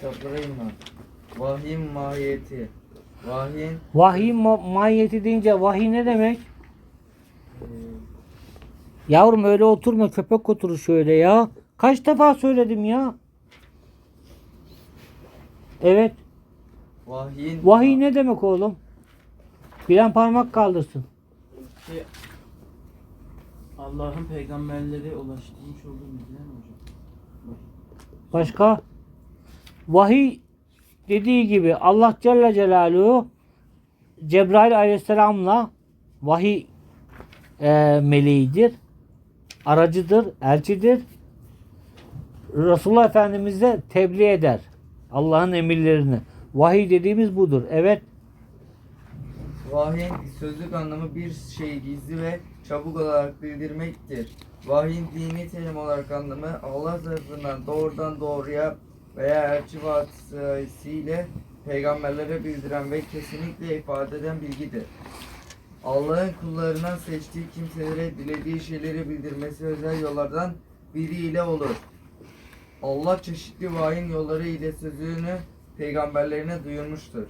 kitaplara iman. Vahyin mahiyeti. Vahyin Vahiy ma- mahiyeti deyince vahiy ne demek? e, Yavrum öyle oturma köpek oturur şöyle ya. Kaç defa söyledim ya. Evet. vahyin Vahiy ne demek oğlum? Bilen parmak kaldırsın. Şey, Allah'ın peygamberlere ulaştırmış olduğu bilgiler mi hocam? Başka? Vahiy dediği gibi Allah Celle Celaluhu Cebrail Aleyhisselam'la vahiy e, meleğidir. Aracıdır, elçidir. Resulullah Efendimiz de tebliğ eder. Allah'ın emirlerini. Vahiy dediğimiz budur. Evet. Vahyin sözlük anlamı bir şeyi gizli ve çabuk olarak bildirmektir. Vahyin dini terim olarak anlamı Allah tarafından doğrudan doğruya veya elçi vasıtasıyla peygamberlere bildiren ve kesinlikle ifade eden bilgidir. Allah'ın kullarından seçtiği kimselere dilediği şeyleri bildirmesi özel yollardan biriyle olur. Allah çeşitli vahin yolları ile sözünü peygamberlerine duyurmuştur.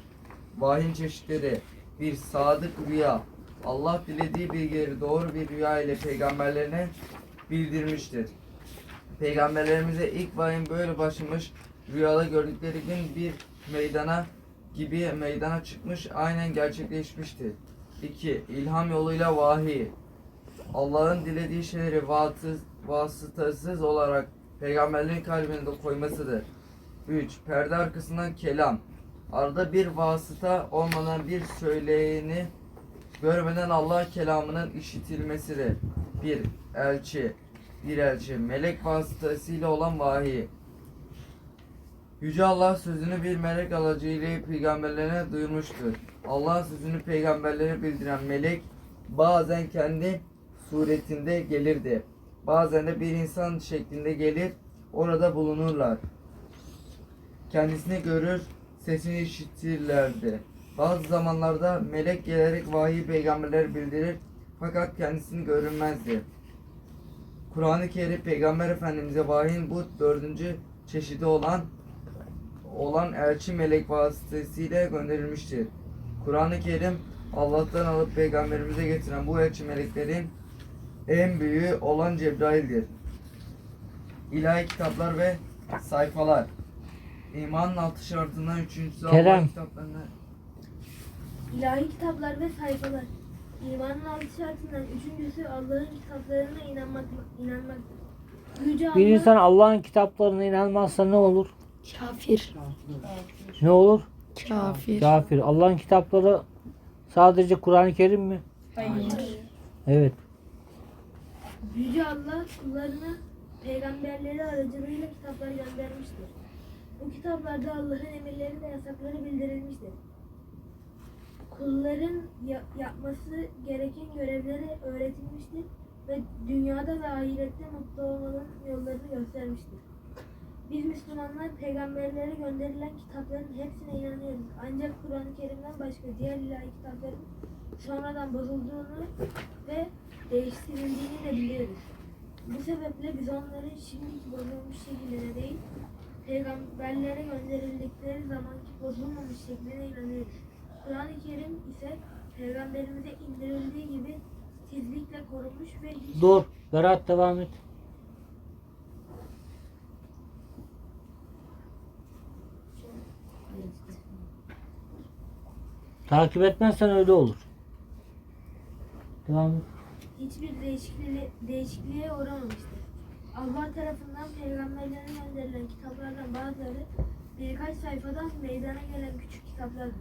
Vahin çeşitleri bir sadık rüya. Allah dilediği bilgileri doğru bir rüya ile peygamberlerine bildirmiştir. Peygamberlerimize ilk vahin böyle başlamış, rüyada gördükleri gün bir meydana gibi meydana çıkmış, aynen gerçekleşmiştir. 2. İlham yoluyla vahiy. Allah'ın dilediği şeyleri vasıtasız, vasıtasız olarak peygamberlerin kalbine de koymasıdır. 3. Perde arkasından kelam. Arada bir vasıta olmadan bir söyleyeni görmeden Allah kelamının işitilmesidir. Bir elçi, bir elçi, melek vasıtasıyla olan vahiy. Yüce Allah sözünü bir melek aracıyla peygamberlerine duyurmuştur. Allah sözünü peygamberlere bildiren melek bazen kendi suretinde gelirdi. Bazen de bir insan şeklinde gelir, orada bulunurlar. Kendisini görür, sesini işitirlerdi. Bazı zamanlarda melek gelerek vahiy peygamberlere bildirir fakat kendisini görünmezdi. Kur'an-ı Kerim Peygamber Efendimiz'e vahyin bu dördüncü çeşidi olan olan elçi melek vasıtasıyla gönderilmiştir. Kur'an-ı Kerim Allah'tan alıp peygamberimize getiren bu elçi meleklerin en büyüğü olan Cebrail'dir. İlahi kitaplar ve sayfalar. İmanın altı şartından üçüncüsü Kerem. Allah kitaplarına İlahi kitaplar ve sayfalar. İmanın altı şartından üçüncüsü Allah'ın kitaplarına inanmak, inanmaktır. Yüce Allah, Bir insan Allah'ın kitaplarına inanmazsa ne olur? Kafir. Ne olur? Kafir. Kafir. Allah'ın kitapları sadece Kur'an-ı Kerim mi? Hayır. Evet. Yüce Allah kullarına peygamberleri aracılığıyla kitaplar göndermiştir. Bu kitaplarda Allah'ın emirleri ve yasakları bildirilmiştir. Kulların ya- yapması gereken görevleri öğretilmiştir ve dünyada ve ahirette mutlu olmanın yollarını göstermiştir. Biz Müslümanlar peygamberlere gönderilen kitapların hepsine inanıyoruz. Ancak Kur'an-ı Kerim'den başka diğer ilahi kitapların sonradan bozulduğunu ve değiştirildiğini de biliyoruz. Bu sebeple biz onların şimdiki bozulmuş şekillerine değil, peygamberlere gönderildikleri zamanki bozulmamış şekline inanıyoruz. Kur'an-ı Kerim ise peygamberimize indirildiği gibi titizlikle korunmuş ve Dur. Berat devam et. Takip etmezsen öyle olur. Devam hiçbir değişikliğe, değişikliğe uğramamıştır. Allah tarafından peygamberlere gönderilen kitaplardan bazıları birkaç sayfadan meydana gelen küçük kitaplardır.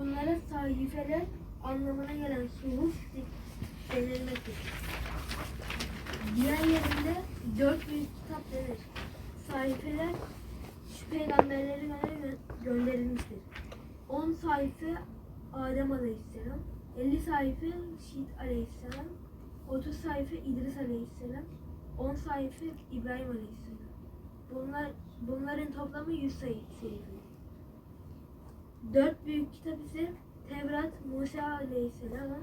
Bunlara sahifeler anlamına gelen suhuf de- denilmektedir. Diğer yerinde dört büyük kitap denir. Sahifeler şu peygamberlere gönderilmiştir. 10 sayfa Adem Aleyhisselam, 50 sayfa Şiit Aleyhisselam, 30 sayfa İdris Aleyhisselam, 10 sayfa İbrahim Aleyhisselam. Bunlar bunların toplamı 100 sayı sayfa. Dört büyük kitap ise Tevrat Musa Aleyhisselam'a,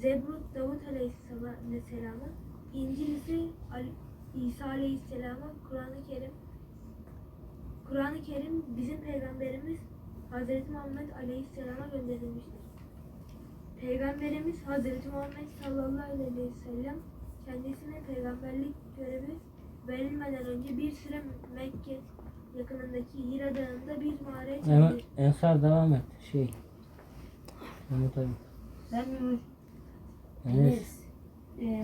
Zebrut Davut Aleyhisselam'a, İncil ise İsa Aleyhisselam'a, Kur'an-ı Kerim Kur'an-ı Kerim bizim peygamberimiz Hazreti Muhammed Aleyhisselam'a gönderilmiştir. Peygamberimiz Hazreti Muhammed sallallahu aleyhi ve sellem kendisine peygamberlik görevi verilmeden önce bir süre Mekke yakınındaki Hira Dağı'nda bir mağaraya Evet, çekildi. Ensar devam et. Şey. Mehmet Ali. Ben Enes. e,